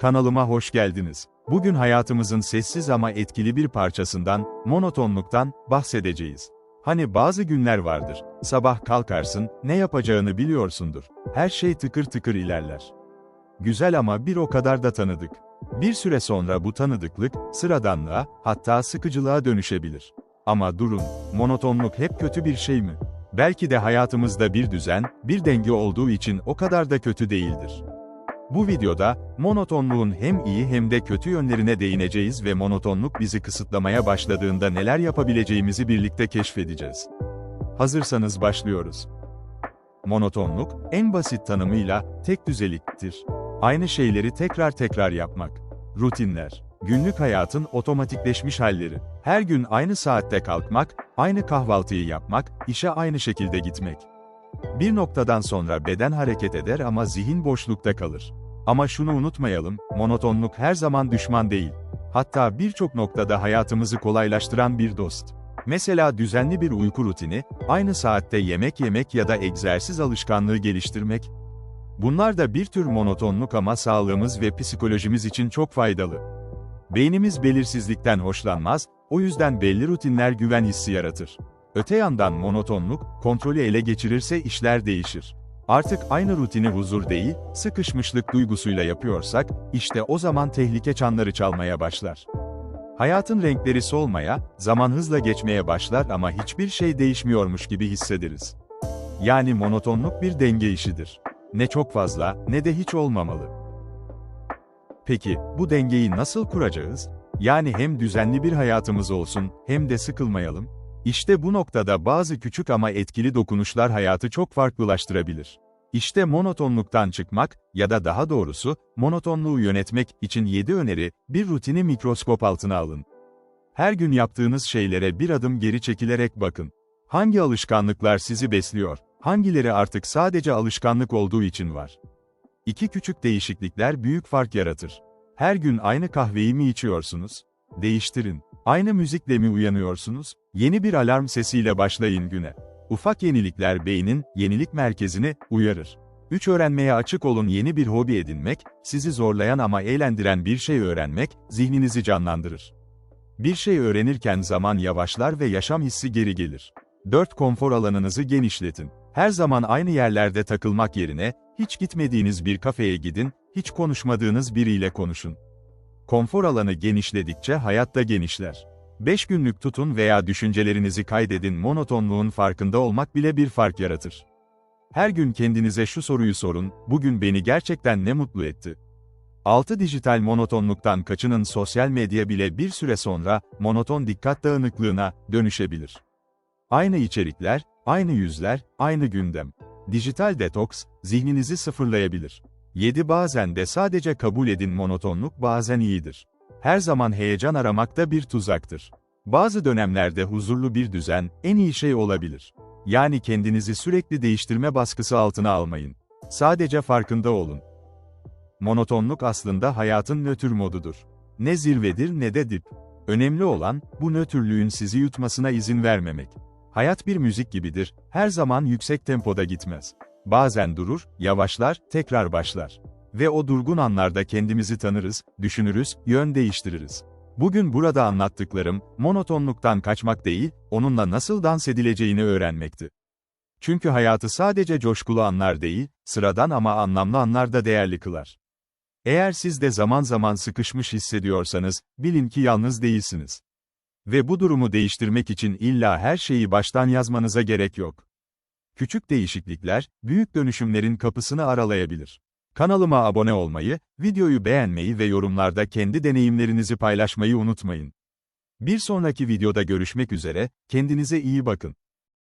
Kanalıma hoş geldiniz. Bugün hayatımızın sessiz ama etkili bir parçasından, monotonluktan bahsedeceğiz. Hani bazı günler vardır. Sabah kalkarsın, ne yapacağını biliyorsundur. Her şey tıkır tıkır ilerler. Güzel ama bir o kadar da tanıdık. Bir süre sonra bu tanıdıklık, sıradanlığa, hatta sıkıcılığa dönüşebilir. Ama durun, monotonluk hep kötü bir şey mi? Belki de hayatımızda bir düzen, bir denge olduğu için o kadar da kötü değildir. Bu videoda, monotonluğun hem iyi hem de kötü yönlerine değineceğiz ve monotonluk bizi kısıtlamaya başladığında neler yapabileceğimizi birlikte keşfedeceğiz. Hazırsanız başlıyoruz. Monotonluk, en basit tanımıyla, tek düzeliktir. Aynı şeyleri tekrar tekrar yapmak. Rutinler, günlük hayatın otomatikleşmiş halleri. Her gün aynı saatte kalkmak, aynı kahvaltıyı yapmak, işe aynı şekilde gitmek. Bir noktadan sonra beden hareket eder ama zihin boşlukta kalır. Ama şunu unutmayalım, monotonluk her zaman düşman değil. Hatta birçok noktada hayatımızı kolaylaştıran bir dost. Mesela düzenli bir uyku rutini, aynı saatte yemek yemek ya da egzersiz alışkanlığı geliştirmek. Bunlar da bir tür monotonluk ama sağlığımız ve psikolojimiz için çok faydalı. Beynimiz belirsizlikten hoşlanmaz, o yüzden belli rutinler güven hissi yaratır. Öte yandan monotonluk, kontrolü ele geçirirse işler değişir. Artık aynı rutini huzur değil, sıkışmışlık duygusuyla yapıyorsak, işte o zaman tehlike çanları çalmaya başlar. Hayatın renkleri solmaya, zaman hızla geçmeye başlar ama hiçbir şey değişmiyormuş gibi hissederiz. Yani monotonluk bir denge işidir. Ne çok fazla, ne de hiç olmamalı. Peki, bu dengeyi nasıl kuracağız? Yani hem düzenli bir hayatımız olsun, hem de sıkılmayalım. İşte bu noktada bazı küçük ama etkili dokunuşlar hayatı çok farklılaştırabilir. İşte monotonluktan çıkmak ya da daha doğrusu monotonluğu yönetmek için 7 öneri, bir rutini mikroskop altına alın. Her gün yaptığınız şeylere bir adım geri çekilerek bakın. Hangi alışkanlıklar sizi besliyor? Hangileri artık sadece alışkanlık olduğu için var? İki küçük değişiklikler büyük fark yaratır. Her gün aynı kahveyi mi içiyorsunuz? Değiştirin. Aynı müzikle mi uyanıyorsunuz? Yeni bir alarm sesiyle başlayın güne. Ufak yenilikler beynin, yenilik merkezini, uyarır. 3 öğrenmeye açık olun yeni bir hobi edinmek, sizi zorlayan ama eğlendiren bir şey öğrenmek, zihninizi canlandırır. Bir şey öğrenirken zaman yavaşlar ve yaşam hissi geri gelir. 4 konfor alanınızı genişletin. Her zaman aynı yerlerde takılmak yerine, hiç gitmediğiniz bir kafeye gidin, hiç konuşmadığınız biriyle konuşun. Konfor alanı genişledikçe hayat da genişler. 5 günlük tutun veya düşüncelerinizi kaydedin monotonluğun farkında olmak bile bir fark yaratır. Her gün kendinize şu soruyu sorun, bugün beni gerçekten ne mutlu etti? 6 dijital monotonluktan kaçının sosyal medya bile bir süre sonra, monoton dikkat dağınıklığına, dönüşebilir. Aynı içerikler, aynı yüzler, aynı gündem. Dijital detoks, zihninizi sıfırlayabilir. 7 bazen de sadece kabul edin monotonluk bazen iyidir. Her zaman heyecan aramak da bir tuzaktır. Bazı dönemlerde huzurlu bir düzen, en iyi şey olabilir. Yani kendinizi sürekli değiştirme baskısı altına almayın. Sadece farkında olun. Monotonluk aslında hayatın nötr modudur. Ne zirvedir ne de dip. Önemli olan, bu nötrlüğün sizi yutmasına izin vermemek. Hayat bir müzik gibidir, her zaman yüksek tempoda gitmez. Bazen durur, yavaşlar, tekrar başlar. Ve o durgun anlarda kendimizi tanırız, düşünürüz, yön değiştiririz. Bugün burada anlattıklarım, monotonluktan kaçmak değil, onunla nasıl dans edileceğini öğrenmekti. Çünkü hayatı sadece coşkulu anlar değil, sıradan ama anlamlı anlar da değerli kılar. Eğer siz de zaman zaman sıkışmış hissediyorsanız, bilin ki yalnız değilsiniz. Ve bu durumu değiştirmek için illa her şeyi baştan yazmanıza gerek yok. Küçük değişiklikler, büyük dönüşümlerin kapısını aralayabilir. Kanalıma abone olmayı, videoyu beğenmeyi ve yorumlarda kendi deneyimlerinizi paylaşmayı unutmayın. Bir sonraki videoda görüşmek üzere, kendinize iyi bakın.